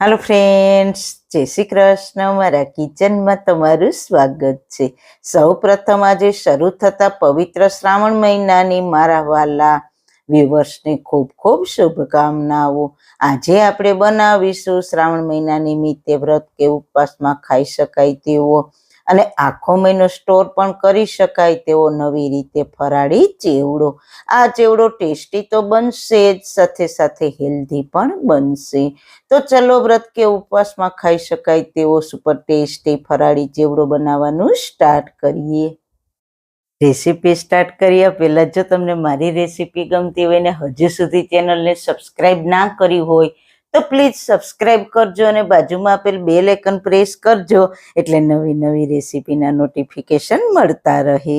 હાલો friends જય શ્રી કૃષ્ણ. મારા કિચનમાં તમારું સ્વાગત છે. સૌ પ્રથમ આજે શરૂ થતા પવિત્ર શ્રાવણ મહિનાની મારા વાલા વ્યુવર્સને ખૂબ ખૂબ શુભકામનાઓ. આજે આપણે બનાવીશું શ્રાવણ મહિના નિમિત્તે વ્રત કે ઉપવાસમાં ખાઈ શકાય તેવો અને આખો મહિનો સ્ટોર પણ કરી શકાય તેવો નવી રીતે ફરાળી ચેવડો. આ ચેવડો ટેસ્ટી તો બનશે જ, સાથે સાથે હેલ્ધી પણ બનશે. તો ચલો વ્રત કે ઉપવાસમાં ખાઈ શકાય તેવો સુપર ટેસ્ટી ફરાળી ચેવડો બનાવવાનું સ્ટાર્ટ કરીએ. રેસીપી સ્ટાર્ટ કર્યા પહેલાં જો તમને મારી રેસીપી ગમતી હોય ને હજુ સુધી ચેનલને સબસ્ક્રાઈબ ના કરી હોય તો પ્લીઝ સબસ્ક્રાઇબ કરજો અને બાજુમાં આપેલ બે લેકન પ્રેસ કરજો એટલે નવી નવી રેસીપીના નોટિફિકેશન મળતા રહે.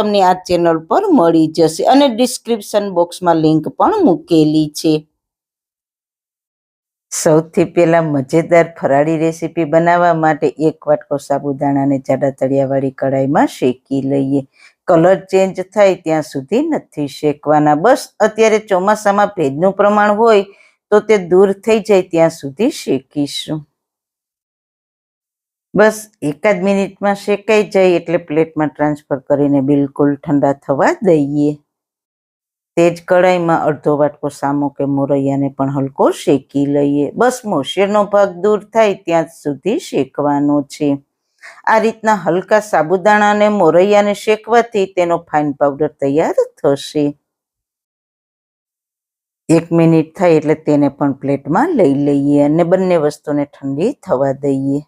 તમને આ ચેનલ પર મળી જશે અને ડિસ્ક્રિપ્શન બોક્સમાં લિંક પણ મૂકેલી છે. સૌથી પહેલાં મજેદાર ફરાળી રેસીપી બનાવવા માટે એક વાટકો સાબુદાણાને જાડા તળિયાવાળી કઢાઈમાં શેકી લઈએ. કલર ચેન્જ થાય ત્યાં સુધી નથી શેકવાના. બસ અત્યારે ચોમાસામાં ભેજનું પ્રમાણ હોય તો તે દૂર થઈ જાય ત્યાં સુધી શેકીશું. બસ એકાદ મિનિટમાં શેકાઈ જાય એટલે પ્લેટમાં ટ્રાન્સફર કરીને બિલકુલ ઠંડા થવા દઈએ. તે જ કડાઈમાં અડધો વાટકો સામો કે મોરૈયાને પણ હલકો શેકી લઈએ. બસ મોશેરનો ભાગ દૂર થાય ત્યાં સુધી શેકવાનો છે. આ રીતના હલકા સાબુદાણા અને મોરૈયાને શેકવાથી તેનો ફાઇન પાવડર તૈયાર થશે. એક મિનિટ થાય એટલે તેને પણ પ્લેટમાં લઈ લઈએ અને બંને વસ્તુને ઠંડી થવા દઈએ.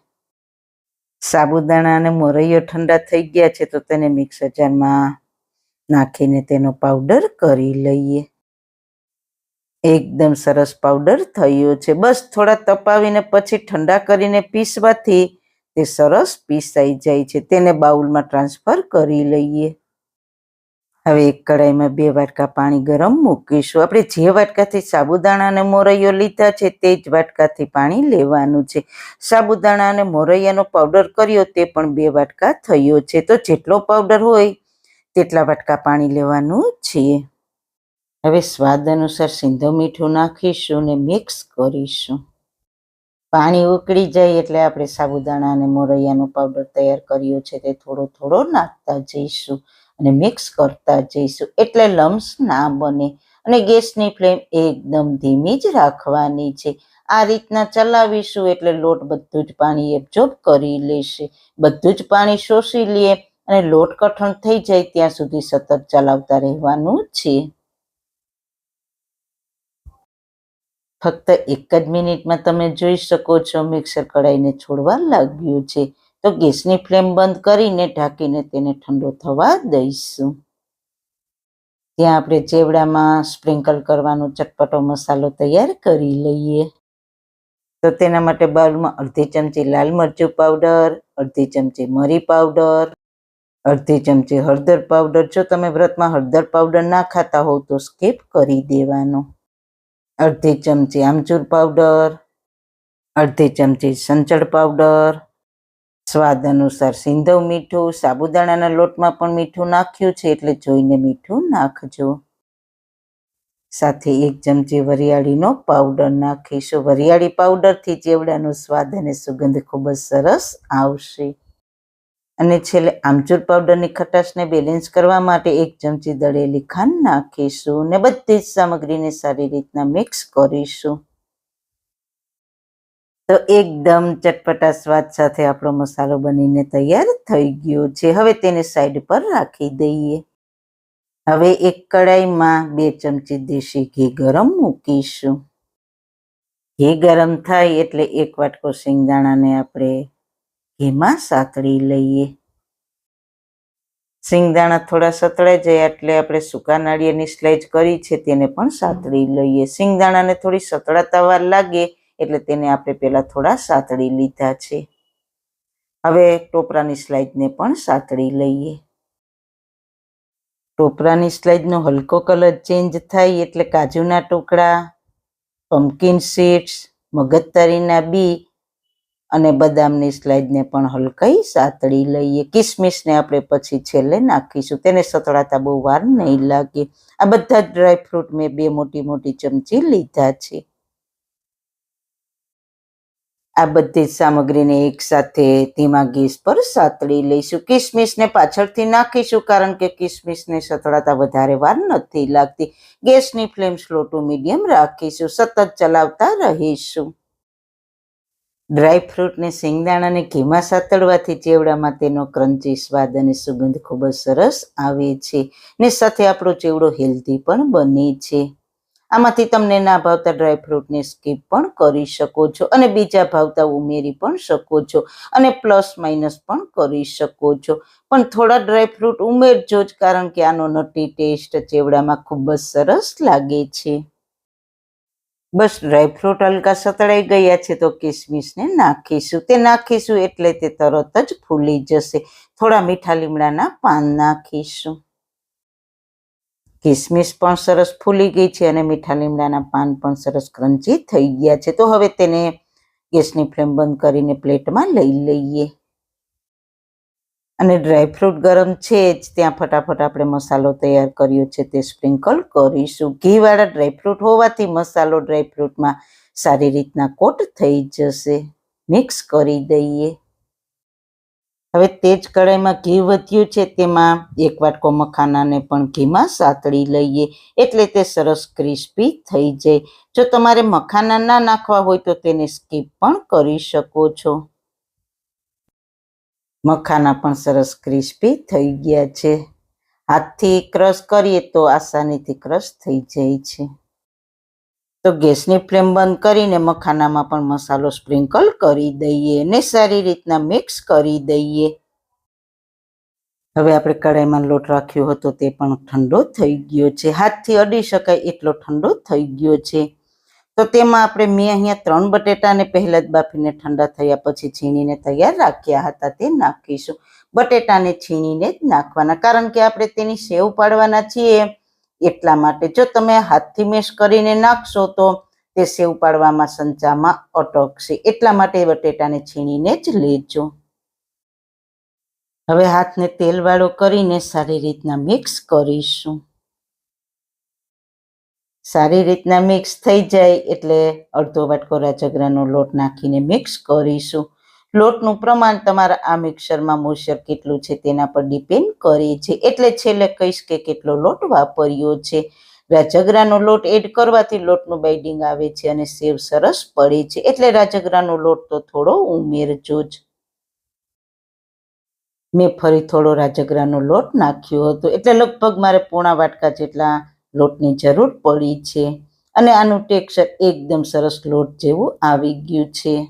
સાબુદાણા અને મોરૈયો ઠંડા થઈ ગયા છે, તો તેને મિક્સર જારમાં નાખીને તેનો પાવડર કરી લઈએ. એકદમ સરસ પાવડર થયો છે. બસ થોડા તપાવીને પછી ઠંડા કરીને પીસવાથી તે સરસ પીસાઈ જાય છે. તેને બાઉલમાં ટ્રાન્સફર કરી લઈએ. હવે એક કડાઈમાં બે વાટકા પાણી ગરમ મૂકીશું. આપણે જે વાટકાથી સાબુદાણા અને મોરૈયો લીધા છે તે જ વાટકાથી પાણી લેવાનું છે. સાબુદાણા અને મોરૈયાનો પાવડર કર્યો તે પણ બે વાટકા થયો છે. તો જેટલો પાવડર હોય તેટલા વાટકા પાણી લેવાનું છે. હવે સ્વાદ અનુસાર સિંધો મીઠું નાખીશું ને મિક્સ કરીશું. પાણી ઉકળી જાય એટલે આપણે સાબુદાણા અને મોરૈયાનો પાવડર તૈયાર કર્યો છે તે થોડો થોડો નાખતા જઈશું. અને મિક્સ કરતા જઈશું. એટલે લમ્સ ના બને. અને ગેસની ફ્લેમ એકદમ ધીમી જ રાખવાની છે. આ રીતના ચલાવીશું એટલે લોટ બધું જ પાણી એબ્ઝોર્બ કરી લેશે. બધું જ પાણી શોષી લે અને લોટ કઠણ થઈ જાય ત્યાં સુધી સતત ચલાવતા રહેવાનું છે. ફક્ત એક જ મિનિટમાં તમે જોઈ શકો છો મિક્સર કઢાઈને છોડવા લાગ્યું છે. તો ગેસની ફ્લેમ બંધ કરીને ઢાંકીને તેને ઠંડો થવા દઈશું. ત્યાં આપણે ચેવડામાં સ્પ્રિંકલ કરવાનો ચટપટો મસાલો તૈયાર કરી લઈએ. તો તેના માટે બાઉલમાં અડધી ચમચી લાલ મરચું પાવડર, અડધી ચમચી મરી પાવડર, અડધી ચમચી હળદર પાવડર. જો તમે વ્રતમાં હળદર પાવડર ના ખાતા હોવ તો સ્કીપ કરી દેવાનો. અડધી ચમચી આમચૂર પાવડર, અડધી ચમચી સંચળ પાવડર સ્વાદ અનુસાર સિંધવ મીઠું, સાબુદાણાના લોટમાં પણ મીઠું નાખ્યું છે, એટલે જોઈને મીઠું નાખજો. સાથે એક ચમચી વરિયાળીનો પાવડર નાખીશું. વરિયાળી પાવડરથી ચેવડાનો સ્વાદ અને સુગંધ ખૂબ જ સરસ આવશે. અને છેલ્લે આમચૂર પાવડરની ખટાશને બેલેન્સ કરવા માટે એક ચમચી દળેલી ખાંડ નાખીશું. ને બધી જ સામગ્રીને સારી રીતના મિક્સ કરીશું. તો એકદમ ચટપટા સ્વાદ સાથે આપણો મસાલો બનીને તૈયાર થઈ ગયો છે. હવે તેને સાઈડ પર રાખી દઈએ. હવે એક કડાઈમાં બે ચમચી દેશી ઘી ગરમ મૂકીશું. ઘી ગરમ થાય એટલે એક વાટકો શિંગદાણાને આપણે ઘીમાં સાતળી લઈએ. સિંગદાણા થોડા સતળાઈ જાય એટલે આપણે સૂકા નાળિયેરની સ્લાઇસ કરી છે તેને પણ સાતળી લઈએ. સિંગદાણાને થોડી સતળાતા વાર લાગે એટલે તેને આપણે પહેલાં થોડા સાતળી લીધા છે. હવે ટોપરાની સ્લાઇડને પણ સાતળી લઈએ. ટોપરાની સ્લાઇડનો હલકો કલર ચેન્જ થાય એટલે કાજુના ટુકડા, પમ્પકિન સીડ્સ મગજતરીના બી અને બદામની સ્લાઇડને પણ હલકાઈ સાતળી લઈએ. કિસમિસને આપણે પછી છેલ્લે નાખીશું. તેને સતળાતા બહુ વાર નહીં લાગે. આ બધા જ ડ્રાયફ્રૂટ મેં બે મોટી મોટી ચમચી લીધા છે. આ બધી જ સામગ્રીને એકસાથે ધીમા ગેસ પર સાતળી લઈશું. કિસમિસને પાછળથી નાખીશું કારણ કે કિસમિસને સતળાતા વધારે વાર નથી લાગતી. ગેસની ફ્લેમ સ્લો ટુ મીડિયમ રાખીશું. સતત ચલાવતા રહીશું. ડ્રાયફ્રૂટને શિંગદાણાને ઘીમાં સાતળવાથી ચેવડામાં તેનો ક્રન્ચી સ્વાદ અને સુગંધ ખૂબ જ સરસ આવે છે ને સાથે આપણો ચેવડો હેલ્ધી પણ બને છે. આમાંથી તમને ના ભાવતા ડ્રાયફ્રૂટને સ્કીપ પણ કરી શકો છો અને બીજા ભાવતા ઉમેરી પણ શકો છો અને પ્લસ માઇનસ પણ કરી શકો છો. પણ થોડા ડ્રાયફ્રૂટ ઉમેરજો જ કારણ કે આનો નટી ટેસ્ટ ચેવડામાં ખૂબ જ સરસ લાગે છે. બસ ડ્રાયફ્રૂટ હલકા સતળાઈ ગયા છે તો કિસમિસને નાખીશું. તે નાખીશું એટલે તે તરત જ ફૂલી જશે. થોડા મીઠા લીમડાના પાન નાખીશું. કિસમિસ પણ સરસ ફૂલી ગઈ છે અને મીઠા લીમડાના પાન પણ સરસ ક્રંચી થઈ ગયા છે. તો હવે તેને ગેસની ફ્લેમ બંધ કરીને પ્લેટમાં લઈ લઈએ. અને ડ્રાયફ્રૂટ ગરમ છે જ. ત્યાં ફટાફટ આપણે મસાલો તૈયાર કર્યો છે તે સ્પ્રિંકલ કરીશું. ઘીવાળા ડ્રાયફ્રૂટ હોવાથી મસાલો ડ્રાયફ્રૂટમાં સારી રીતના કોટ થઈ જશે. મિક્સ કરી દઈએ. હવે તે જ કઢાઈમાં ઘી વધ્યું છે, તેમાં એક વાટકો મખાનાને પણ ઘીમાં સાતળી લઈએ, એટલે તે સરસ ક્રિસ્પી થઈ જાય. જો તમારે મખાના ના નાખવા હોય તો તેને સ્કીપ પણ કરી શકો છો. મખાના પણ સરસ ક્રિસ્પી થઈ ગયા છે. હાથથી ક્રશ કરીએ તો આસાનીથી ક્રશ થઈ જાય છે. તો ગેસની ફ્લેમ બંધ કરીને મખાનામાં પણ મસાલો સ્પ્રિંકલ કરી દઈએ ને સારી રીતના મિક્સ કરી દઈએ. હવે આપણે કઢાઈમાં લોટ રાખ્યો હતો તે પણ ઠંડો થઈ ગયો છે. હાથથી અડી શકાય એટલો ઠંડો થઈ ગયો છે. તો તેમાં આપણે મેં અહીંયા ત્રણ બટેટાને પહેલા જ બાફીને ઠંડા થયા પછી છીણીને તૈયાર રાખ્યા હતા તે નાખીશું. બટેટાને છીણીને જ નાખવાના, કારણ કે આપણે તેની સેવ પાડવાના છીએ. એટલા માટે જો તમે હાથથી મેશ કરીને નાખશો તો તે સેવ પાડવામાં સંચામાં અટકશે. એટલા માટે બટેટાને છીણીને જ લેજો. હવે હાથને તેલવાળો કરીને સારી રીતના મિક્સ કરીશું. સારી રીતના મિક્સ થઈ જાય એટલે અડધો વાટકો રાજગરાનો લોટ નાખીને મિક્સ કરીશું. લોટનું પ્રમાણ તમારા આ મિક્સરમાં મોઇશ્ચર કેટલું છે તેના પર ડિપેન્ડ કરે છે. એટલે છેલ્લે કહીશ કે કેટલો લોટ વાપર્યો છે. રાજગરાનો લોટ એડ કરવાથી લોટનું બાઇડિંગ આવે છે અને સેવ સરસ પડે છે. એટલે રાજગરાનો લોટ તો થોડો ઉમેરજો જ. મેં ફરી થોડો રાજગરાનો લોટ નાખ્યો હતો. એટલે લગભગ મારે પોણા વાટકા જેટલા લોટની જરૂર પડી છે. અને આનું ટેક્સચર એકદમ સરસ લોટ જેવું આવી ગયું છે.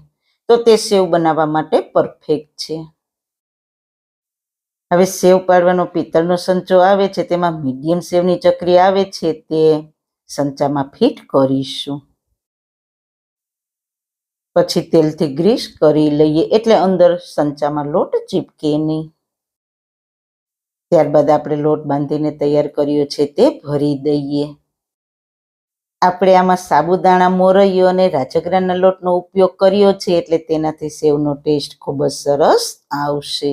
તો તે સેવ બનાવવા માટે પરફેક્ટ છે. હવે સેવ પાડવાનો પિત્તળનો સંચો આવે છે, તેમાં મીડિયમ સેવની ચકરી આવે છે, તે સંચામાં ફિટ કરીશું. પછી તેલથી ગ્રીસ કરી લઈએ, એટલે અંદર સંચામાં લોટ ચીપકે નહીં. ત્યારબાદ આપણે લોટ બાંધીને તૈયાર કર્યો છે, તે ભરી દઈએ. આપણે આમાં સાબુદાણા, મોરૈયો અને રાજગરાના લોટનો ઉપયોગ કર્યો છે એટલે તેનાથી સેવનો ટેસ્ટ ખૂબ જ સરસ આવશે.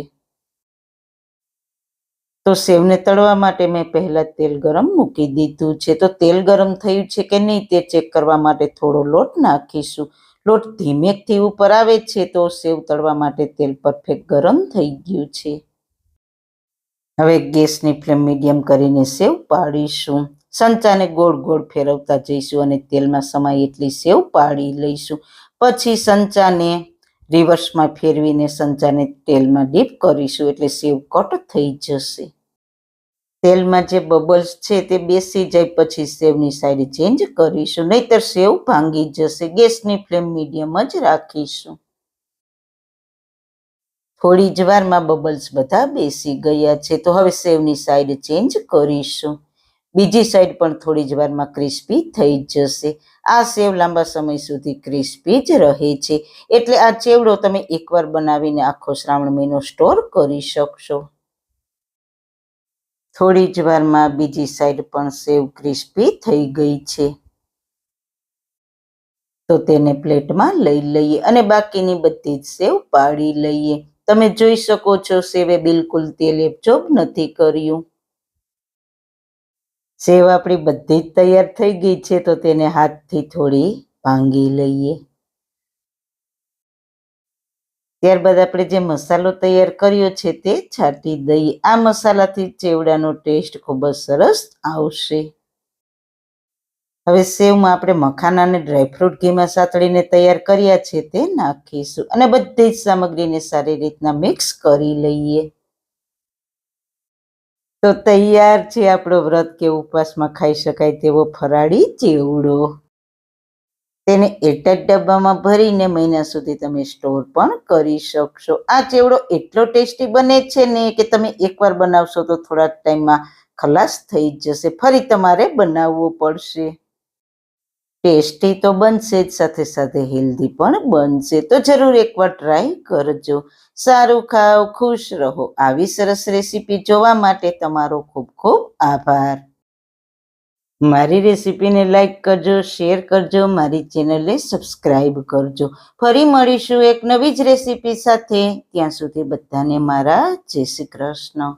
તો સેવને તળવા માટે મેં પહેલાં તેલ ગરમ મૂકી દીધું છે. તો તેલ ગરમ થયું છે કે નહીં તે ચેક કરવા માટે થોડો લોટ નાખીશું. લોટ ધીમેકથી ઉપર આવે છે તો સેવ તળવા માટે તેલ પરફેક્ટ ગરમ થઈ ગયું છે. હવે ગેસની ફ્લેમ મીડિયમ કરીને સેવ પાડીશું. સંચાને ગોળ ગોળ ફેરવતા જઈશું અને તેલમાં સમાય એટલી સેવ પાડી લઈશું. પછી સંચાને રિવર્સમાં ફેરવીને સંચાને તેલમાં ડીપ કરીશું એટલે સેવ કટ થઈ જશે. તેલમાં જે બબલ્સ છે તે બેસી જાય પછી સેવની સાઈડ ચેન્જ કરીશું. નહીતર સેવ ભાંગી જશે. ગેસની ફ્લેમ મીડિયમ જ રાખીશું. થોડી જ વારમાં બબલ્સ બધા બેસી ગયા છે. તો હવે સેવની સાઈડ ચેન્જ કરીશું. બીજી સાઈડ પણ થોડી જ વારમાં ક્રિસ્પી થઈ જશે. આ સેવ લાંબા સમય સુધી ક્રિસ્પી જ રહે છે. એટલે આ ચેવડો તમે એકવાર બનાવીને આખો શ્રાવણ મહિનો સ્ટોર કરી શકશો. થોડી જ વારમાં બીજી સાઈડ પણ સેવ ક્રિસ્પી થઈ ગઈ છે. તો તેને પ્લેટમાં લઈ લઈએ અને બાકીની બધી જ સેવ પાડી લઈએ. તમે જોઈ શકો છો, સેવે બિલકુલ તેલ એબજોબ નથી કર્યું. સેવ આપણી બધી જ તૈયાર થઈ ગઈ છે, તો તેને હાથથી થોડી ભાંગી લઈએ. ત્યારબાદ આપણે જે મસાલો તૈયાર કર્યો છે, તે છાંટી દઈએ. આ મસાલાથી ચેવડાનો ટેસ્ટ ખૂબ જ સરસ આવશે. હવે સેવમાં આપણે મખાના અને ડ્રાયફ્રૂટ ઘીમાં સાતળીને તૈયાર કર્યા છે, તે નાખીશું. અને બધી જ સામગ્રીને સારી રીતના મિક્સ કરી લઈએ. તો તૈયાર છે આપણો વ્રત કે ઉપવાસમાં ખાઈ શકાય તેવો ફરાળી ચેવડો. તેને એટાટ ડબ્બામાં ભરીને મહિના સુધી તમે સ્ટોર પણ કરી શકશો. આ ચેવડો એટલો ટેસ્ટી બને છે ને કે તમે એકવાર બનાવશો તો થોડા ટાઈમમાં ખલાસ થઈ જશે. ફરી તમારે બનાવવો પડશે. ટેસ્ટી તો બનશે જ, સાથે સાથે હેલ્ધી પણ બનશે. તો જરૂર એકવાર ટ્રાય કરજો. સારું ખાઓ, ખુશ રહો. આવી સરસ રેસીપી જોવા માટે તમારો ખૂબ ખૂબ આભાર. મારી રેસીપીને લાઈક કરજો, શેર કરજો, મારી ચેનલને સબસ્ક્રાઈબ કરજો. ફરી મળીશું એક નવી જ રેસીપી સાથે. ત્યાં સુધી બધાને મારા જય શ્રી કૃષ્ણ.